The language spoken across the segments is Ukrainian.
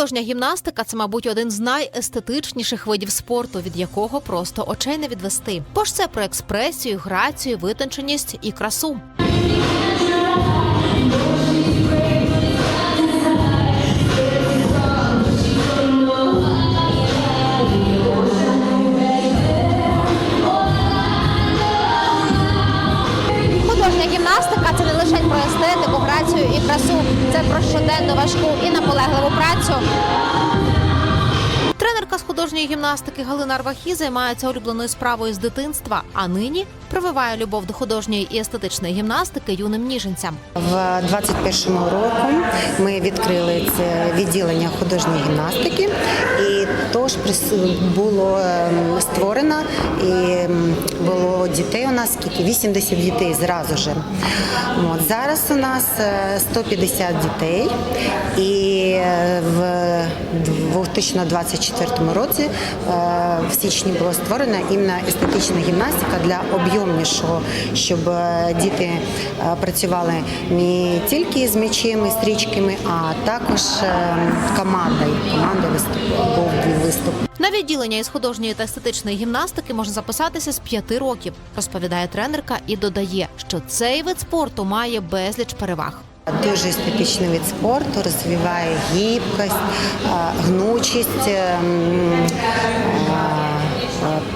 Художня гімнастика це, мабуть, один з найестетичніших видів спорту, від якого просто очей не відвести. Бо ж це про експресію, грацію, витонченість і красу. І красу, це про щоденну важку і наполегливу працю. Тренерка з художньої гімнастики Галина Арвахі займається улюбленою справою з дитинства, а нині прививає любов до художньої і естетичної гімнастики юним ніженцям. В 21-му року ми відкрили це відділення художньої гімнастики, і тож було ем, створено і ем, було дітей у нас скільки 80 дітей зразу ж. От зараз у нас е, 150 дітей, і е, в 2024 році е, в січні було створено іменно естетична гімнастика для об'ємнішого, щоб е, діти е, працювали не тільки з м'ячем і стрічками, а також командою. Команда виступ був виступ. На відділення із художньої та естетичної гімнастики можна записатися з п'яти років, розповідає тренерка і додає, що цей вид спорту має безліч переваг. Дуже естетичний від спорту, розвиває гібкость, гнучість,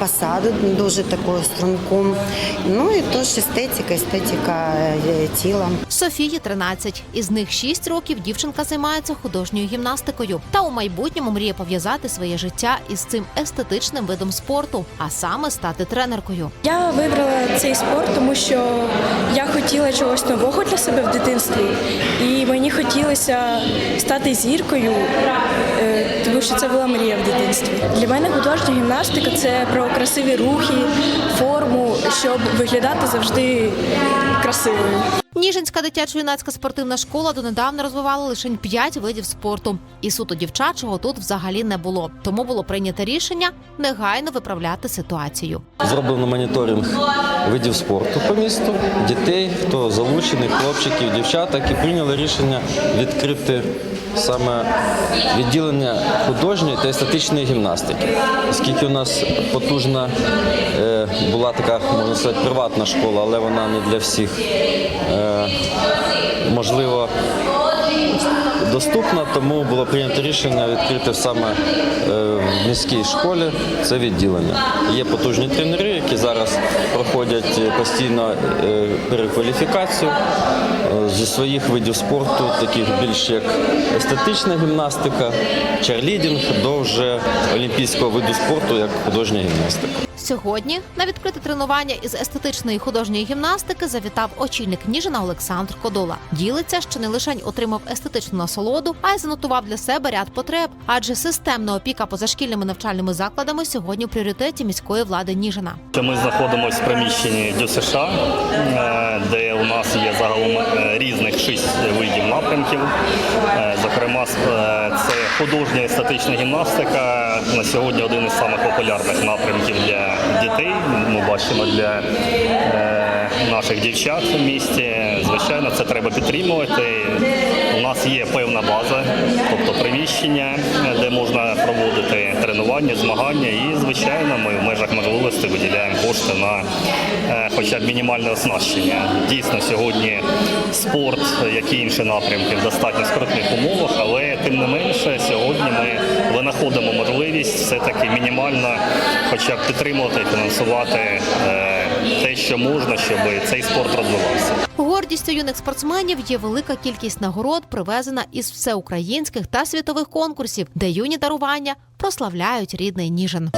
е, е, посаду дуже таку струнку. Ну і тож естетика, естетика е, тіла. Софії 13. Із них 6 років дівчинка займається художньою гімнастикою та у майбутньому мріє пов'язати своє життя із цим естетичним видом спорту, а саме стати тренеркою. Я вибрала цей спорт, тому що я хотіла чогось нового для себе в дитинстві, і мені хотілося стати зіркою, е, тому що це була мрія в дитинстві. Для мене художня гімнастика це про красиві рухи, форму, щоб виглядати завжди красивою. Ніжинська дитячо-юнацька спортивна школа донедавна розвивала лише 5 видів спорту, і суто дівчачого тут взагалі не було. Тому було прийнято рішення негайно виправляти ситуацію. Зроблено моніторинг видів спорту по місту, дітей, хто залучений, хлопчиків, дівчаток, і прийняли рішення відкрити саме відділення художньої та естетичної гімнастики. Оскільки у нас потужна е, була така, можна сказати, приватна школа, але вона не для всіх е, можливо доступна, тому було прийнято рішення відкрити саме е, в міській школі це відділення. Є потужні тренери, які зараз проходять е, постійно е, перекваліфікацію зі своїх видів спорту, таких більш як естетична гімнастика, черлідінг до вже олімпійського виду спорту, як художня гімнастика. Сьогодні на відкрите тренування із естетичної художньої гімнастики завітав очільник Ніжина Олександр Кодола. Ділиться, що не лише отримав естетичну насолоду, а й занотував для себе ряд потреб, адже системна опіка позашкільними навчальними закладами сьогодні в пріоритеті міської влади Ніжина. Ми знаходимося в приміщенні ДЮСШ, е, де у нас є загалом е, різних шість видів напрямків. Е, Зокрема, це художня естетична гімнастика. На сьогодні один із самих популярних напрямків для дітей. Ми бачимо для е, наших дівчат в місті. Звичайно, це треба підтримувати. У нас є певна база, тобто приміщення, де можна проводити тренування, змагання. І, звичайно, ми в межах можливості виділяємо кошти на е, хоча б мінімальне оснащення. Дійсно, сьогодні спорт, як і інші напрямки, в достатньо скрутних умовах, але тим не менше, сьогодні ми винаходимо можливість все-таки мінімально хоча б підтримувати і фінансувати е, те, що можна, щоб цей спорт розвивався. Гордістю юних спортсменів є велика кількість нагород, привезена із всеукраїнських та світових конкурсів, де юні дарування прославляють рідний Ніжин.